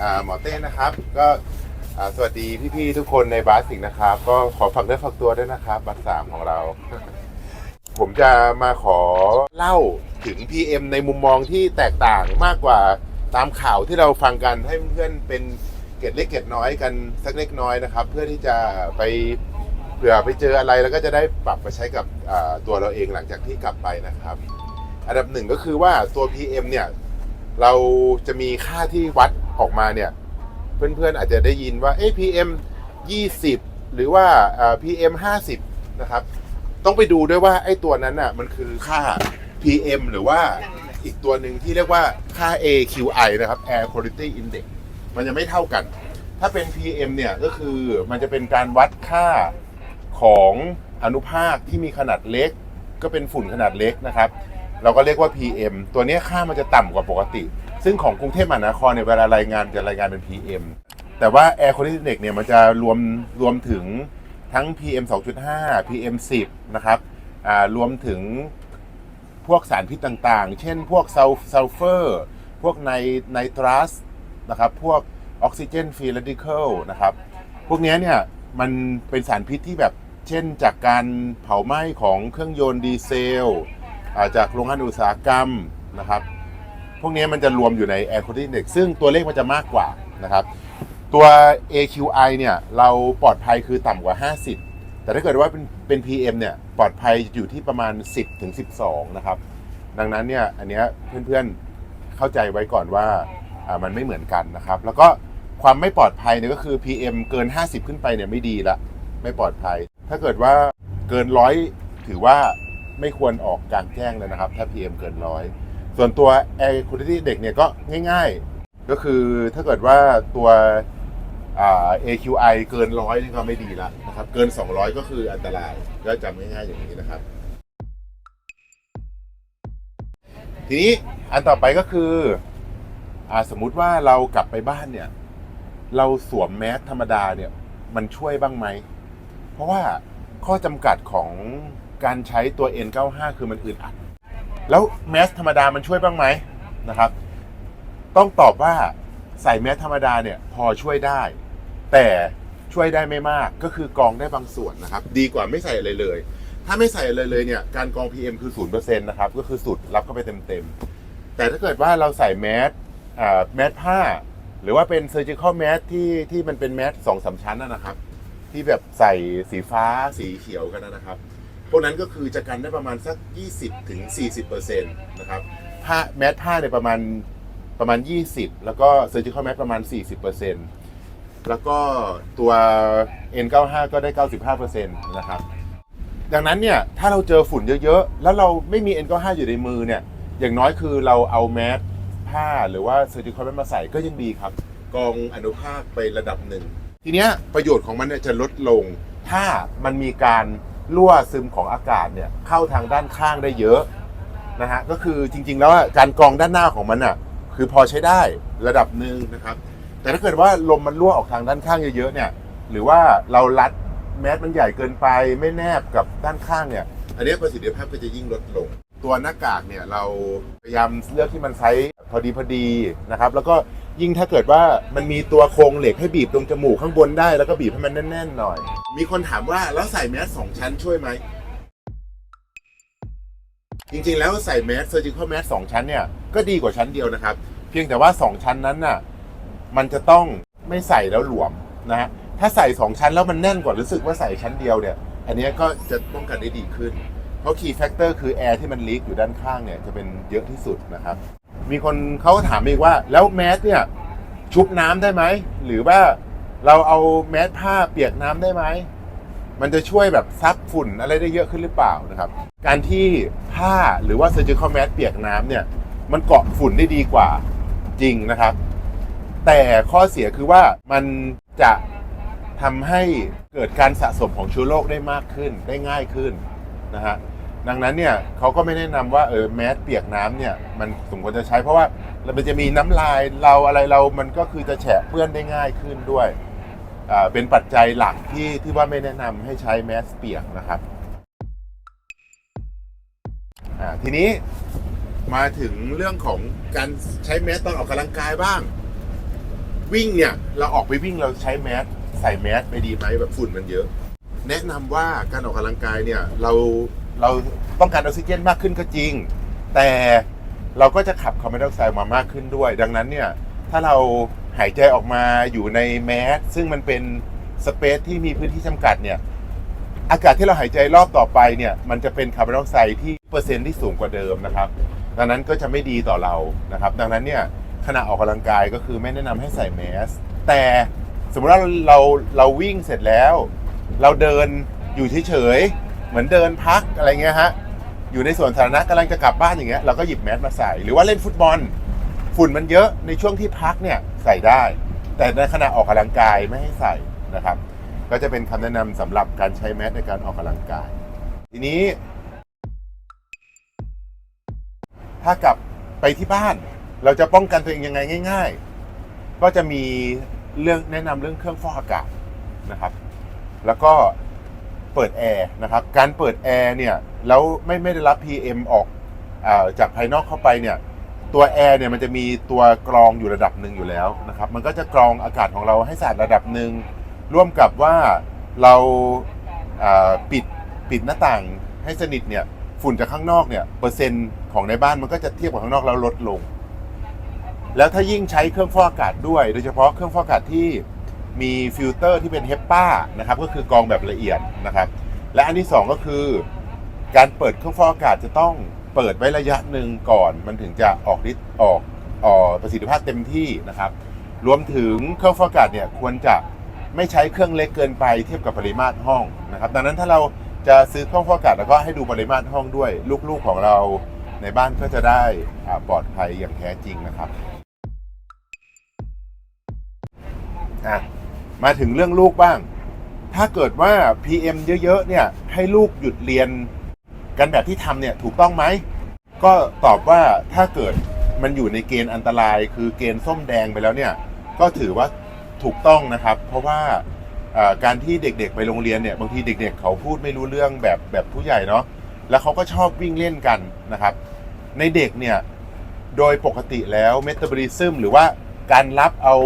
อ่าหมอเต้นะครับ ก็อ่าสวัสดีพี่ๆทุกคนในบาสสิงนะครับ ก็ขอฝากเนื้อฝากตัวด้วยนะครับบัสสามของเรา ผมจะมาขอเล่าถึง PM ในมุมมองที่แตกต่างมากกว่าตามข่าวที่เราฟังกันให้เพื่อนเป็นเกร็ดเล็กเกร็ดน้อยกันสักเล็กน้อยนะครับ เพื่อที่จะไปเผื่อไปเจออะไรแล้วก็จะได้ปรับมาใช้กับอ่าตัวเราเองหลังจากที่กลับไปนะครับ อันดับหนึ่งก็คือว่าตัว PM เนี่ยเราจะมีค่าที่วัดออกมาเนี่ย เพื่อนๆอาจจะได้ยินว่าเอ้ PM 20 หรือว่าเอ่อ PM 50 นะครับ ต้องไปดูด้วยว่าไอ้ตัวนั้นน่ะมันคือค่า PM หรือว่าอีกตัวหนึ่งที่เรียกว่าค่า AQI นะครับ Air Quality Index มันจะไม่เท่ากัน ถ้าเป็น PM เนี่ยก็คือมันจะเป็นการวัดค่าของอนุภาคที่มีขนาดเล็ก ก็เป็นฝุ่นขนาดเล็กนะครับ เราก็เรียกว่า PM ตัวเนี้ยค่ามันจะต่ำกว่าปกติ ซึ่งของกรุงเทพมหานครเนี่ยเวลารายงานจะรายงานเป็น PM แต่ว่า Air Quality Index เนี่ยมันจะรวมรวมถึงทั้ง PM 2.5 PM 10 นะครับอ่ารวมถึงพวกสารพิษต่างๆ เช่นพวกซัลซัลเฟอร์ พวกไนไนตรัสนะครับ พวกออกซิเจนฟรีเรดิเคิลนะครับ พวกเนี้ยเนี่ยมันเป็นสารพิษที่แบบเช่นจากการเผาไหม้ของเครื่องยนต์ดีเซล จากโรงงานอุตสาหกรรมนะครับ พวกนี้มันจะรวมอยู่ใน Air Quality Index ซึ่งตัวเลขมันจะมากกว่านะครับ ตัว AQI เนี่ยเราปลอดภัยคือต่ำกว่า 50 แต่ถ้าเกิดว่าเป็นเป็น PM เนี่ยปลอดภัยอยู่ที่ประมาณ 10ถึง12 นะครับ ดังนั้นเนี่ยอันเนี้ยเพื่อนๆเข้าใจไว้ก่อนว่าอ่ามันไม่เหมือนกันนะครับ แล้วก็ความไม่ปลอดภัยเนี่ยก็คือ PM เกิน 50 ขึ้นไปเนี่ยไม่ดีละไม่ปลอดภัย ถ้าเกิดว่าเกินร้อยถือว่า ไม่ควรออกกลางแจ้งเลยนะครับ ถ้า PM เกินร้อยส่วนตัว Air Quality Index เนี่ยก็ง่ายๆ ก็คือถ้าเกิดว่าตัวอ่า AQI เกินร้อยนี่ก็ไม่ดีละนะครับเกิน 200 ก็คืออันตรายก็จำง่ายๆอย่างนี้นะครับ ทีนี้อันต่อไปก็คืออาสมมุติว่าเรากลับไปบ้านเนี่ย เราสวมแมสธรรมดาเนี่ย มันช่วยบ้างไหม เพราะว่าข้อจำกัดของ การใช้ตัว N95 คือมันอึดอัด แล้วแมสธรรมดามันช่วยบ้างไหมนะครับ ต้องตอบว่าใส่แมสธรรมดาเนี่ยพอช่วยได้ แต่ช่วยได้ไม่มากก็คือกองได้บางส่วนนะครับ ดีกว่าไม่ใส่อะไรเลย ถ้าไม่ใส่อะไรเลยเนี่ยการกอง PM คือ0%นะครับก็คือสุดรับเข้าไปเต็มๆแต่ถ้าเกิดว่าเราใส่แมสแมสผ้า หรือว่าเป็น surgical mask ที่ที่มันเป็นแมสสองสามชั้นนะนะครับ ที่แบบใส่สีฟ้าสีเขียวกันนะครับ พวกนั้นก็คือจะกันได้ประมาณสัก 20ถึง40%นะครับผ้าแมสผ้าเนี่ยประมาณประมาณ 20 แล้วก็ surgical mask ประมาณ 40%แล้วก็ตัว N95 ก็ได้ 95%นะครับ ดังนั้นเนี่ยถ้าเราเจอฝุ่นเยอะๆ แล้วเราไม่มี N95 อยู่ในมือเนี่ย อย่างน้อยคือเราเอาแมสผ้าหรือว่า surgical mask มาใส่ก็ยังดีครับกรองอนุภาคไประดับหนึ่ง ทีเนี้ยประโยชน์ของมันเนี่ยจะลดลง ถ้ามันมีการ รั่วซึมของอากาศเนี่ยเข้าทางด้านข้างได้เยอะนะฮะก็คือจริงๆแล้วการกรองด้านหน้าของมันอะคือพอใช้ได้ระดับหนึ่งนะครับ แต่ถ้าเกิดว่าลมมันรั่วออกทางด้านข้างเยอะๆเนี่ยหรือว่าเรารัดแมสมันใหญ่เกินไปไม่แนบกับด้านข้างเนี่ยอันนี้ประสิทธิภาพก็จะยิ่งลดลง ตัวหน้ากากเนี่ยเราพยายามเลือกที่มันไซส์พอดีพอดีนะครับ แล้วก็ ยิ่งถ้าเกิดว่ามันมีตัวโครงเหล็กให้บีบตรงจมูกข้างบนได้แล้วก็บีบให้มันแน่นๆหน่อย มีคนถามว่าแล้วใส่แมสสองชั้นช่วยไหม จริงๆแล้วใส่แมส surgical mask สองชั้นเนี่ยก็ดีกว่าชั้นเดียวนะครับ เพียงแต่ว่าสองชั้นนั้นน่ะมันจะต้องไม่ใส่แล้วหลวมนะฮะถ้าใส่สองชั้นแล้วมันแน่นกว่ารู้สึกว่าใส่ชั้นเดียวเนี่ย อันนี้ก็จะป้องกันได้ดีขึ้น เพราะ key factor คือแอร์ที่มันลีกอยู่ด้านข้างเนี่ยจะเป็นเยอะที่สุดนะครับ มีคนเขาถามอีกว่า แล้วแมสเนี่ย ชุบน้ำได้ไหมหรือว่าเราเอาแมสผ้าเปียกน้ำได้ไหมมันจะช่วยแบบซับฝุ่นอะไรได้เยอะขึ้นหรือเปล่านะครับ การที่ผ้าหรือว่า surgical mask เปียกน้ำเนี่ย มันเกาะฝุ่นได้ดีกว่าจริงนะครับ แต่ข้อเสียคือว่ามันจะทำให้เกิดการสะสมของเชื้อโรคได้มากขึ้นได้ง่ายขึ้นนะฮะ ดังนั้นเนี่ยเขาก็ไม่แนะนำว่าเออแมสเปียกน้ำเนี่ยมันสมควรจะใช้เพราะว่ามันจะมีน้ำลายเราอะไรเรามันก็คือจะแฉะเปื้อนได้ง่ายขึ้นด้วยอ่าเป็นปัจจัยหลักที่ที่ว่าไม่แนะนำให้ใช้แมสเปียกนะครับอ่าทีนี้มาถึงเรื่องของการใช้แมสตอนออกกำลังกายบ้าง วิ่งเนี่ยเราออกไปวิ่งเราใช้แมสใส่แมสไปดีไหมแบบฝุ่นมันเยอะ แนะนำว่าการออกกำลังกายเนี่ยเรา เราต้องการออกซิเจนมากขึ้นก็จริง แต่เราก็จะขับคาร์บอนไดออกไซด์มามากขึ้นด้วย ดังนั้นเนี่ยถ้าเราหายใจออกมาอยู่ในแมสซึ่งมันเป็นสเปซที่มีพื้นที่จำกัดเนี่ยอากาศที่เราหายใจรอบต่อไปเนี่ยมันจะเป็นคาร์บอนไดออกไซด์ที่เปอร์เซ็นต์ที่สูงกว่าเดิมนะครับดังนั้นก็จะไม่ดีต่อเรานะครับ ดังนั้นเนี่ยขณะออกกำลังกายก็คือไม่แนะนำให้ใส่แมสแต่สมมติว่าเราเราเราวิ่งเสร็จแล้ว เราเดินอยู่เฉยๆ มือนเดินพักอะไรเงี้ยฮะอยู่ในสวนสาธารณะกำลังจะกลับบ้านอย่างเงี้ยเราก็หยิบแมสมาใส่ หรือว่าเล่นฟุตบอล ฝุ่นมันเยอะในช่วงที่พักเนี่ยใส่ได้ แต่ในขณะออกกำลังกายไม่ให้ใส่นะครับ ก็จะเป็นคำแนะนำสำหรับการใช้แมสในการออกกำลังกาย ทีนี้ ถ้ากลับไปที่บ้าน เราจะป้องกันตัวเองยังไงง่าย ๆ ก็จะมีเรื่องแนะนำเรื่องเครื่องฟอกอากาศนะครับ แล้วก็ เปิดแอร์นะครับ การเปิดแอร์เนี่ยแล้วไม่ไม่ได้รับ PM ออกอาจากภายนอกเข้าไปเนี่ยตัวแอร์เนี่ยมันจะมีตัวกรองอยู่ระดับหนึ่งอยู่แล้วนะครับมันก็จะกรองอากาศของเราให้สะอาดระดับหนึ่งร่วมกับว่าเราอ่าปิดปิดหน้าต่างให้สนิทเนี่ยฝุ่นจากข้างนอกเนี่ยเปอร์เซ็นต์ของในบ้านมันก็จะเทียบกับข้างนอกแล้วลดลง แล้วถ้ายิ่งใช้เครื่องฟอกอากาศด้วย โดยเฉพาะเครื่องฟอกอากาศที่ มีฟิลเตอร์ที่เป็นเฮปป้านะครับก็คือกรองแบบละเอียดนะครับ และอันที่สองก็คือ การเปิดเครื่องฟอกอากาศจะต้องเปิดไว้ระยะหนึ่งก่อน มันถึงจะออกฤทธิ์ออกออกประสิทธิภาพเต็มที่นะครับ รวมถึงเครื่องฟอกอากาศเนี่ยควรจะไม่ใช้เครื่องเล็กเกินไปเทียบกับปริมาตรห้องนะครับ ดังนั้นถ้าเราจะซื้อเครื่องฟอกอากาศแล้วก็ให้ดูปริมาตรห้องด้วย ลูกๆของเราในบ้านก็จะได้ปลอดภัยอย่างแท้จริงนะครับอะ มาถึงเรื่องลูกบ้าง ถ้าเกิดว่า PM เยอะๆเนี่ย ให้ลูกหยุดเรียน กันแบบที่ทำเนี่ยถูกต้องไหม ก็ตอบว่าถ้าเกิดมันอยู่ในเกณฑ์อันตราย คือเกณฑ์ส้มแดงไปแล้วเนี่ย ก็ถือว่าถูกต้องนะครับ เพราะว่าการที่เด็กๆไปโรงเรียนเนี่ยบางทีเด็ก ๆ เขาพูดไม่รู้เรื่องแบบแบบผู้ใหญ่เนาะแล้วเขาก็ชอบวิ่งเล่นกันนะครับ ในเด็กเนี่ยโดยปกติแล้วเมตาบอลิซึมหรือว่าการรับเอา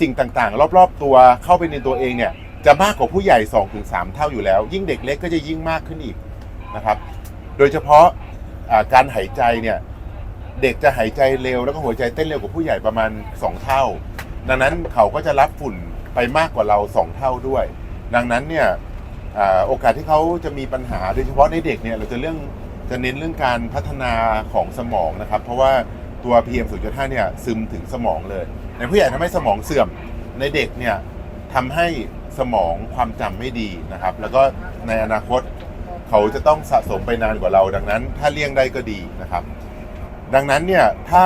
สิ่งต่างๆ รอบๆ ตัวเข้าไปในตัวเองเนี่ยจะมากกว่าผู้ใหญ่ 2-3 เท่าอยู่แล้ว ยิ่งเด็กเล็กก็จะยิ่งมากขึ้นอีกนะครับ โดยเฉพาะการหายใจเนี่ยเด็กจะหายใจเร็วแล้วก็หัวใจเต้นเร็วกว่าผู้ใหญ่ประมาณ 2 เท่า ดังนั้นเขาก็จะรับฝุ่นไปมากกว่าเรา 2 เท่าด้วย ดังนั้นเนี่ยอโอกาสที่เขาจะมีปัญหาโดยเฉพาะในเด็กเนี่ยเราจะเรื่องจะเน้นเรื่องการพัฒนาของสมองนะครับ เพราะว่าตัว PM 2.5เนี่ยซึมถึงสมองเลย ในผู้ใหญ่ทำให้สมองเสื่อมในเด็กเนี่ยทำให้สมองความจำไม่ดีนะครับ แล้วก็ในอนาคตเขาจะต้องสะสมไปนานกว่าเรา ดังนั้น ถ้าเลี่ยงได้ก็ดีนะครับ ดังนั้นเนี่ยถ้า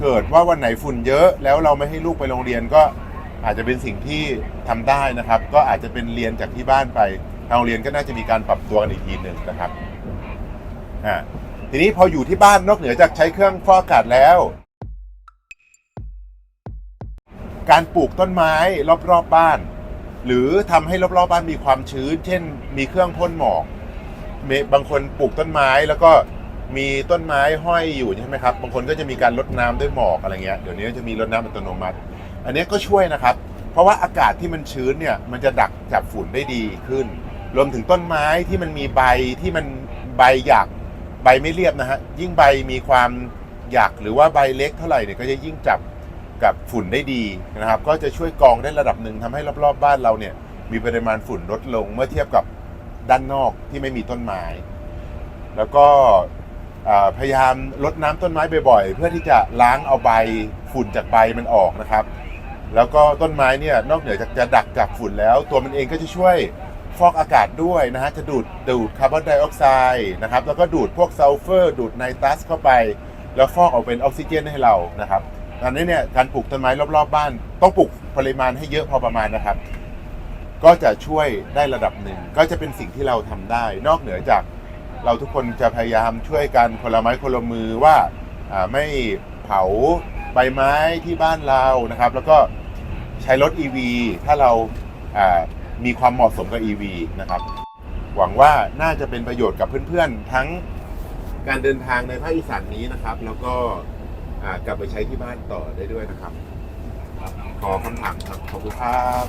เกิดว่าวันไหนฝุ่นเยอะแล้วเราไม่ให้ลูกไปโรงเรียนก็อาจจะเป็นสิ่งที่ทำได้นะครับ ก็อาจจะเป็นเรียนจากที่บ้านไปทางโรงเรียนก็น่าจะมีการปรับตัวกันอีกทีหนึ่งนะครับอ่าทีนี้พออยู่ที่บ้านนอกเหนือจากใช้เครื่องฟอกอากาศแล้ว การปลูกต้นไม้รอบๆบบ้าน หรือทำให้รอบๆบบ้านมีความชื้น เช่น มีเครื่องพ่นหมอกเมบางคนปลูกต้นไม้แล้วก็มีต้นไม้ห้อยอยู่ใช่ไหมครับ บางคนก็จะมีการรดน้ำด้วยหมอกอะไรเงี้ยเดี๋ยวนี้จะมีรดน้ำอัตโนมัติ อันนี้ก็ช่วยนะครับ เพราะว่าอากาศที่มันชื้นเนี่ยมันจะดักจับฝุ่นได้ดีขึ้น รวมถึงต้นไม้ที่มันมีใบที่มันใบหยักใบไม่เรียบนะฮะยิ่งใบมีความหยักหรือว่าใบเล็กเท่าไหร่เนี่ยก็จะยิ่งจับ กับฝุ่นได้ดีนะครับ ก็จะช่วยกรองได้ระดับหนึ่งทำให้รอบๆ บ้านเราเนี่ยมีปริมาณฝุ่นลดลงเมื่อเทียบกับด้านนอกที่ไม่มีต้นไม้ แล้วก็พยายามลดน้ำต้นไม้บ่อยๆ เพื่อที่จะล้างเอาใบฝุ่นจากใบมันออกนะครับ แล้วก็ต้นไม้เนี่ยนอกเหนือจากจะดักจับฝุ่นแล้ว ตัวมันเองก็จะช่วยฟอกอากาศด้วยนะฮะจะดูดดูดคาร์บอนไดออกไซด์นะครับแล้วก็ดูดพวกซัลเฟอร์ ดูดไนตรัสเข้าไป แล้วฟอกออกเป็นออกซิเจนให้เรานะครับ ดังนั้เนี่ยการปลูกต้นไม้รอบๆบ้าน ต้องปลูกปริมาณให้เยอะพอประมาณนะครับ ก็จะช่วยได้ระดับหนึ่ง ก็จะเป็นสิ่งที่เราทำได้ นอกเหนือจากเราทุกคนจะพยายามช่วยกันคนละไม้คนละมือว่าไม่เผาใบไม้ที่บ้านเรานะครับ แล้วก็ใช้รถ EV ถ้าเราอ่ามีความเหมาะสมกับ EV นะครับ หวังว่าน่าจะเป็นประโยชน์กับเพื่อนๆ ทั้งการเดินทางในภาคอีสานนี้นะครับ แล้วก็ อ่ากลับไปใช้ที่บ้านต่อได้ด้วยนะครับ ขอคำถามครับขอบคุณครับ